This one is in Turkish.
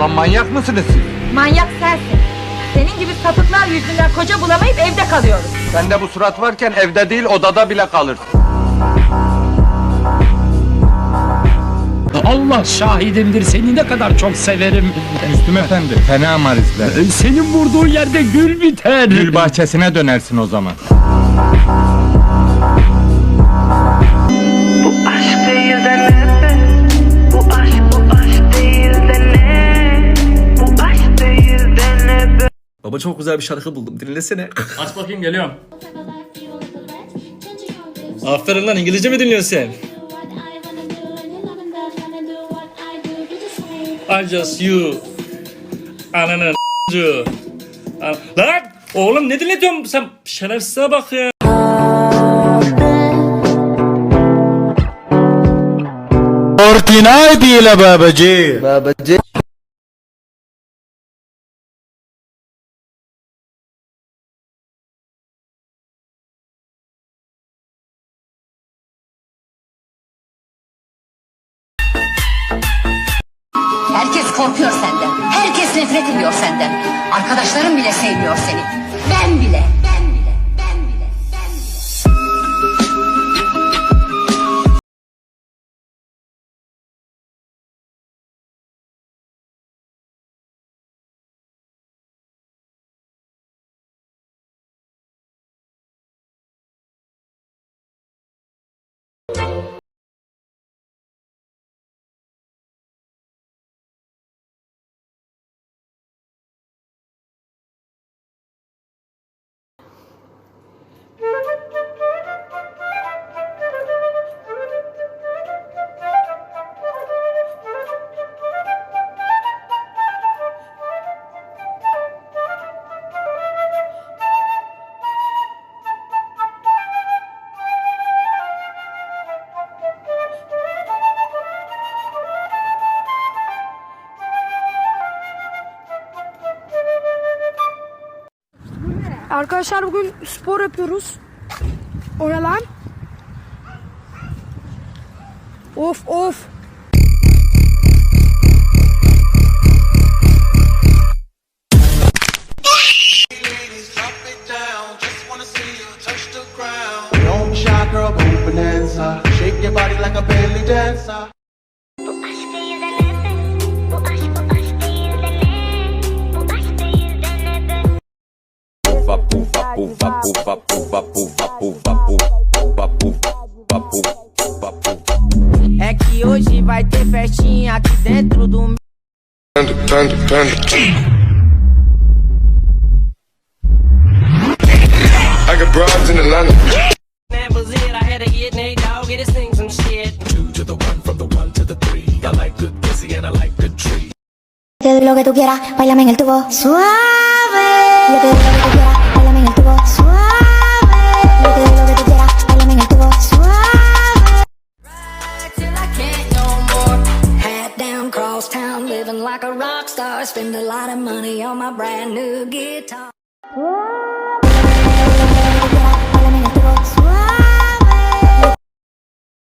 Lan manyak mısınız siz? Manyak sensin. Senin gibi sapıklar yüzünden koca bulamayıp evde kalıyoruz. Sende bu surat varken evde değil odada bile kalırsın. Allah şahidimdir seni ne kadar çok severim. Müslüm efendi fena marizler. Senin vurduğun yerde gül biter. Gül bahçesine dönersin o zaman. Baba çok güzel bir şarkı buldum. Dinlesene. Aç bakayım geliyorum. Aferin lan İngilizce mi dinliyorsun sen? I just you. Ananı you. An- Lan oğlum ne dinletiyorsun sen? Şerefsize bak ya. Fortnite ile babacı. Babacı. Herkes korkuyor senden. Herkes nefret ediyor senden. Arkadaşların bile sevmiyor seni. Ben bile. Ben bile. Ben bile. Ben bile. Arkadaşlar bugün spor yapıyoruz. O ne lan? Of of. Shake your body like a belly dancer. papo, papo, papo, papo, papo. É que hoje vai ter festinha aqui dentro do. Pando, pando, pando. I got broads in Atlanta. That was get shit. Two to the one, from the one to the three. I like good pussy and I like good tree. Lo que tú quieras, bailame en el tubo. Suave. Lo que tú quieras. Living like a rock star. Spend a lot of money on my brand new guitar.